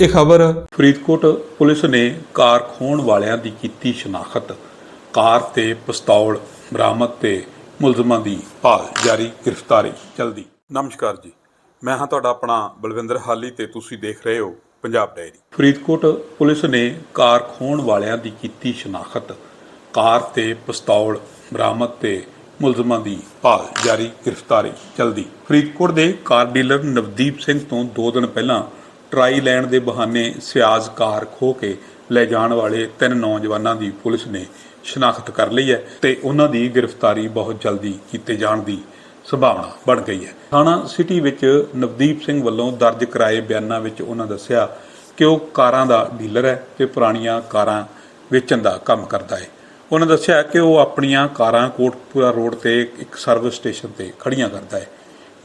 ਇਹ ਖਬਰ ਫਰੀਦਕੋਟ ਪੁਲਿਸ ਨੇ ਕਾਰ ਖੋਣ ਵਾਲਿਆਂ ਦੀ ਕੀਤੀ ਸ਼ਨਾਖਤ। ਕਾਰ ਤੇ ਪਿਸਤੌਲ ਬਰਾਮਦ ਤੇ ਮੁਲਜ਼ਮਾਂ ਦੀ ਭਾਲ ਜਾਰੀ, ਗ੍ਰਿਫਤਾਰੀ ਜਲਦੀ ਨਮਸਕਾਰ ਜੀ, ਮੈਂ ਹਾਂ ਤੁਹਾਡਾ ਆਪਣਾ ਬਲਵਿੰਦਰ ਹਾਲੀ ਤੇ ਤੁਸੀਂ ਦੇਖ ਰਹੇ ਹੋ ਪੰਜਾਬ ਡਾਇਰੀ। ਫਰੀਦਕੋਟ ਪੁਲਿਸ ਨੇ ਕਾਰ ਖੋਣ ਵਾਲਿਆਂ ਦੀ ਕੀਤੀ ਸ਼ਨਾਖਤ। ਕਾਰ ਤੇ ਪਿਸਤੌਲ ਬਰਾਮਦ ਤੇ ਮੁਲਜ਼ਮਾਂ ਦੀ ਭਾਲ ਜਾਰੀ, ਗ੍ਰਿਫਤਾਰੀ ਜਲਦੀ ਫਰੀਦਕੋਟ ਦੇ ਕਾਰ ਡੀਲਰ ਨਵਦੀਪ ਸਿੰਘ ਤੋਂ 2 ਦਿਨ ਪਹਿਲਾਂ ਟਰਾਈ ਲੈਣ ਦੇ ਬਹਾਨੇ ਸਿਆਜ਼ ਕਾਰ ਖੋ ਕੇ ਲੈ ਜਾਣ ਵਾਲੇ ਤਿੰਨ ਨੌਜਵਾਨਾਂ ਦੀ ਪੁਲਿਸ ਨੇ ਸ਼ਨਾਖਤ ਕਰ ਲਈ ਹੈ ਤੇ ਉਹਨਾਂ ਦੀ ਗ੍ਰਿਫਤਾਰੀ ਬਹੁਤ ਜਲਦੀ ਕੀਤੇ ਜਾਣ ਦੀ ਸੰਭਾਵਨਾ ਬਣ ਗਈ ਹੈ। ਥਾਣਾ ਸਿਟੀ ਵਿੱਚ ਨਵਦੀਪ ਸਿੰਘ ਵੱਲੋਂ ਦਰਜ ਕਰਾਏ ਬਿਆਨਾਂ ਵਿੱਚ ਉਹਨਾਂ ਦੱਸਿਆ ਕਿ ਉਹ ਕਾਰਾਂ ਦਾ ਡੀਲਰ ਹੈ ਤੇ ਪੁਰਾਣੀਆਂ ਕਾਰਾਂ ਵੇਚਣ ਦਾ ਕੰਮ ਕਰਦਾ ਹੈ। ਉਹਨਾਂ ਦੱਸਿਆ ਕਿ ਉਹ ਆਪਣੀਆਂ ਕਾਰਾਂ ਕੋਟਪੁਰਾ ਰੋਡ ਤੇ ਇੱਕ ਸਰਵਿਸ ਸਟੇਸ਼ਨ ਤੇ ਖੜੀਆਂ ਕਰਦਾ ਹੈ।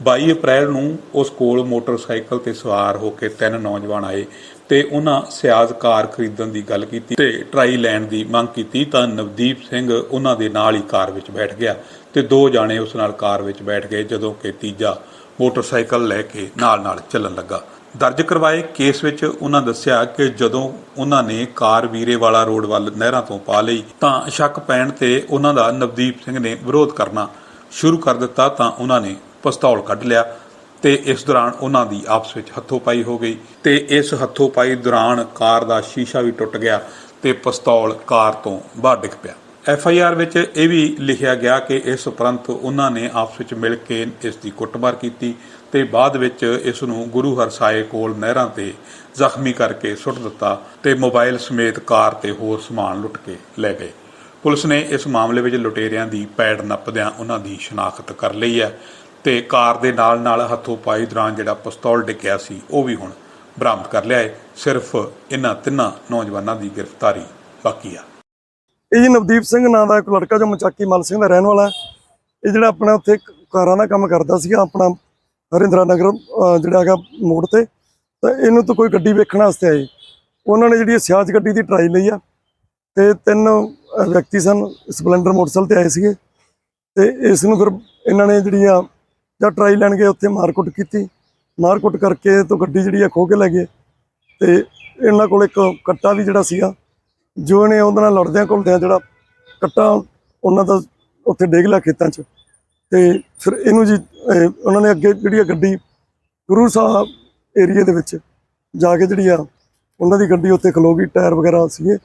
22 ਅਪ੍ਰੈਲ ਨੂੰ ਉਸ ਕੋਲ ਮੋਟਰਸਾਈਕਲ ਤੇ ਸਵਾਰ ਹੋ ਕੇ ਤਿੰਨ ਨੌਜਵਾਨ ਆਏ ਤੇ ਉਹਨਾਂ ਸਿਆਜ਼ ਕਾਰ ਖਰੀਦਣ ਦੀ ਗੱਲ ਕੀਤੀ ਤੇ ਟਰਾਈ ਲੈਣ ਦੀ ਮੰਗ ਕੀਤੀ ਤਾਂ ਨਵਦੀਪ ਸਿੰਘ ਉਹਨਾਂ ਦੇ ਨਾਲ ਹੀ ਕਾਰ ਵਿੱਚ ਬੈਠ ਗਿਆ ਤੇ ਦੋ ਜਾਣੇ ਉਸ ਨਾਲ ਕਾਰ ਵਿੱਚ ਬੈਠ ਗਏ ਜਦੋਂ ਕਿ ਤੀਜਾ ਮੋਟਰਸਾਈਕਲ ਲੈ ਕੇ ਨਾਲ-ਨਾਲ ਚੱਲਣ ਲੱਗਾ। ਦਰਜ ਕਰਵਾਏ ਕੇਸ ਵਿੱਚ ਉਹਨਾਂ ਦੱਸਿਆ ਕਿ ਜਦੋਂ ਉਹਨਾਂ ਨੇ ਕਾਰ ਵੀਰੇ ਵਾਲਾ ਰੋਡ ਵੱਲ ਨਹਿਰਾਂ ਤੋਂ ਪਾ ਲਈ ਤਾਂ ਸ਼ੱਕ ਪੈਣ ਤੇ ਉਹਨਾਂ ਦਾ ਨਵਦੀਪ ਸਿੰਘ ਨੇ ਵਿਰੋਧ ਕਰਨਾ ਸ਼ੁਰੂ ਕਰ ਦਿੱਤਾ ਤਾਂ ਉਹਨਾਂ ਨੇ ਪਿਸਤੌਲ ਕੱਢ ਲਿਆ ਤੇ ਇਸ ਦੌਰਾਨ ਉਹਨਾਂ ਦੀ ਆਪਸ ਵਿੱਚ ਹੱਥੋਂ-ਪਾਈ ਹੋ ਗਈ ਤੇ ਇਸ ਹੱਥੋਪਾਈ ਦੌਰਾਨ ਕਾਰ ਦਾ ਸ਼ੀਸ਼ਾ ਵੀ ਟੁੱਟ ਗਿਆ ਤੇ ਪਿਸਤੌਲ ਕਾਰ ਤੋਂ ਬਾਹਰ ਡਿੱਗ ਪਿਆ। ਐਫ ਆਈ ਆਰ ਵਿੱਚ ਇਹ ਵੀ ਲਿਖਿਆ ਗਿਆ ਕਿ ਇਸ ਉਪਰੰਤ ਉਹਨਾਂ ਨੇ ਆਪਸ ਵਿੱਚ ਮਿਲ ਕੇ ਇਸ ਦੀ ਕੁੱਟਮਾਰ ਕੀਤੀ ਤੇ ਬਾਅਦ ਵਿੱਚ ਇਸ ਨੂੰ ਗੁਰੂ ਹਰਸਾਏ ਕੋਲ ਨਹਿਰਾਂ ਤੇ ਜ਼ਖਮੀ ਕਰਕੇ ਸੁੱਟ ਦਿੱਤਾ ਤੇ ਮੋਬਾਈਲ ਸਮੇਤ ਕਾਰ ਤੇ ਹੋਰ ਸਮਾਨ ਲੁੱਟ ਕੇ ਲੈ ਗਏ। ਪੁਲਿਸ ਨੇ ਇਸ ਮਾਮਲੇ ਵਿੱਚ ਲੁਟੇਰਿਆਂ ਦੀ ਪੈੜ ਨੱਪਦਿਆਂ ਉਹਨਾਂ ਦੀ ਸ਼ਨਾਖਤ ਕਰ ਲਈ ਹੈ ਤੇ ਕਾਰ ਦੇ ਨਾਲ ਨਾਲ ਹੱਥੋਂ ਪਾਈ ਦੌਰਾਨ ਜਿਹੜਾ ਪਿਸਤੌਲ ਡਿੱਗਿਆ ਸੀ, ਉਹ ਵੀ ਹੁਣ ਬਰਾਮਦ ਕਰ ਲਿਆ ਹੈ ਸਿਰਫ ਇਹਨਾਂ ਤਿੰਨਾਂ ਨੌਜਵਾਨਾਂ ਦੀ ਗ੍ਰਿਫਤਾਰੀ ਬਾਕੀ ਆ। ਇਹ ਜੀ ਨਵਦੀਪ ਸਿੰਘ ਨਾਂ ਦਾ ਇੱਕ ਲੜਕਾ ਜੋ ਮਚਾਕੀ ਮਲ ਸਿੰਘ ਦਾ ਰਹਿਣ ਵਾਲਾ ਇਹ ਜਿਹੜਾ ਆਪਣਾ ਉੱਥੇ ਕਾਰਾਂ ਦਾ ਕੰਮ ਕਰਦਾ ਸੀਗਾ, ਆਪਣਾ ਹਰਿੰਦਰਾ ਨਗਰ ਜਿਹੜਾ ਹੈਗਾ ਮੋੜ ਤੇ। ਤਾਂ ਇਹਨੂੰ ਤਾਂ ਕੋਈ ਗੱਡੀ ਵੇਖਣ ਵਾਸਤੇ ਆਏ। ਉਹਨਾਂ ਨੇ ਜਿਹੜੀ ਸਿਆਜ ਗੱਡੀ ਦੀ ਟਰਾਈ ਲਈ ਆ, ਤੇ ਤਿੰਨ ਵਿਅਕਤੀ ਸਨ, ਸਪਲੈਂਡਰ ਮੋਟਰਸਾਈਕਲ ਤੇ ਆਏ ਸੀਗੇ। ਤੇ ਇਸ ਨੂੰ ਫਿਰ ਇਹਨਾਂ ਨੇ ਜਿਹੜੀ ਆ ਜਦ ਟਰਾਈ ਲੈਣ ਗਏ, ਉੱਥੇ ਮਾਰਕੁੱਟ ਕੀਤੀ। ਮਾਰਕੁੱਟ ਕਰਕੇ ਤੋਂ ਗੱਡੀ ਜਿਹੜੀ ਆ ਖੋਹ ਕੇ ਲੈ ਗਏ। ਤੇ ਇਹਨਾਂ ਕੋਲ ਇੱਕ ਕੱਟਾ ਵੀ ਜਿਹੜਾ ਸੀਗਾ, ਜੋ ਨੇ ਉਹਦੇ ਨਾਲ ਲੜਦਿਆਂ ਘੁਲਦਿਆਂ ਜਿਹੜਾ ਕੱਟਾ, ਉਹਨਾਂ ਦਾ ਉੱਥੇ ਡੇਗ ਲਿਆ ਖੇਤਾਂ 'ਚ। ਤੇ ਫਿਰ ਇਹਨੂੰ ਜੀ ਉਹਨਾਂ ਨੇ ਅੱਗੇ ਜਿਹੜੀ ਆ ਗੱਡੀ ਗੁਰੂ ਸਾਹਿਬ ਏਰੀਆ ਦੇ ਵਿੱਚ ਜਾ ਕੇ ਜਿਹੜੀ ਆ, ਉਹਨਾਂ ਦੀ ਗੱਡੀ ਉੱਥੇ ਖਲੋ ਗਈ, ਟਾਇਰ ਵਗੈਰਾ ਸੀਗੇ।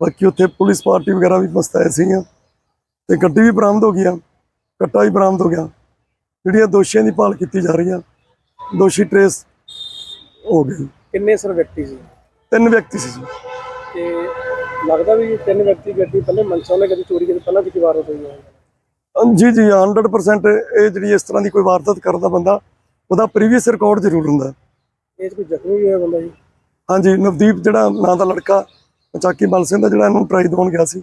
ਬਾਕੀ ਉੱਥੇ ਪੁਲਿਸ ਪਾਰਟੀ ਵਗੈਰਾ ਵੀ ਮਸਤਾਏ ਸੀਗੀਆਂ। ਤੇ ਗੱਡੀ ਵੀ ਬਰਾਮਦ ਹੋ ਗਈ ਆ, ਕੱਟਾ ਵੀ ਬਰਾਮਦ ਹੋ ਗਿਆ। ਜਿਹੜੀਆਂ ਦੋਸ਼ੀਆਂ ਦੀ ਭਾਲ ਕੀਤੀ ਜਾ ਰਹੀ ਆ ਦੋਸ਼ੀ ਟਰੇਸ ਹੋ ਗਏ। ਕਿੰਨੇ ਸਰ ਵਿਅਕਤੀ ਸੀ? ਤਿੰਨ ਵਿਅਕਤੀ ਸੀ ਜੀ। ਤੇ ਲੱਗਦਾ ਵੀ ਇਹ ਤਿੰਨ ਵਿਅਕਤੀ ਗੱਡੀ ਪਹਿਲੇ ਮਨਸਾ ਨੇ ਕਦੀ ਚੋਰੀ ਕੀਤੀ ਪਹਿਲਾਂ ਵੀ ਕੀ ਵਾਰਦਾਤ ਹੋਈ ਹੈ। ਅਹ ਜੀ ਜੀ 100% ਇਹ ਜਿਹੜੀ ਇਸ ਤਰ੍ਹਾਂ ਦੀ ਕੋਈ ਵਾਰਦਾਤ ਕਰਦਾ ਬੰਦਾ ਉਹਦਾ ਪ੍ਰੀਵੀਅਸ ਰਿਕਾਰਡ ਜ਼ਰੂਰ ਹੁੰਦਾ। ਇਹ 'ਚ ਕੋਈ ਜ਼ਖਮੀ ਵੀ ਹੋਇਆ ਬੰਦਾ ਜੀ? ਹਾਂਜੀ ਨਵਦੀਪ ਜਿਹੜਾ ਨਾਂ ਦਾ ਲੜਕਾ ਚਾਕੀ ਮਲ ਸਿੰਘ ਦਾ ਜਿਹੜਾ ਇਹਨੂੰ ਟਰਾਈ ਦਵਾਉਣ ਗਿਆ ਸੀ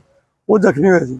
ਉਹ ਜ਼ਖਮੀ ਹੋਇਆ ਜੀ।